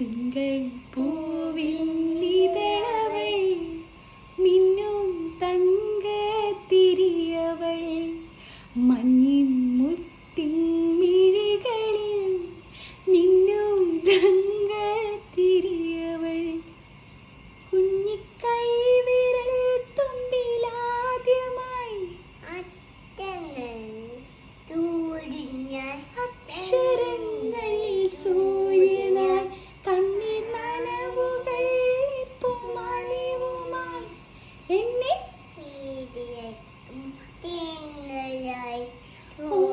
തിങ്കൾ പൂവിൽ ഇതളവൾ മിന്നും തങ്ക തിരിയവൾ. മഞ്ഞിൻ മുത്തിൻ മിഴികളിൽ മിന്നും തങ്ക തിരിയവൾ. കുഞ്ഞിക്കൈ വിരൽ തുമ്പിലാദ്യമായി അച്ഛൻ Oh.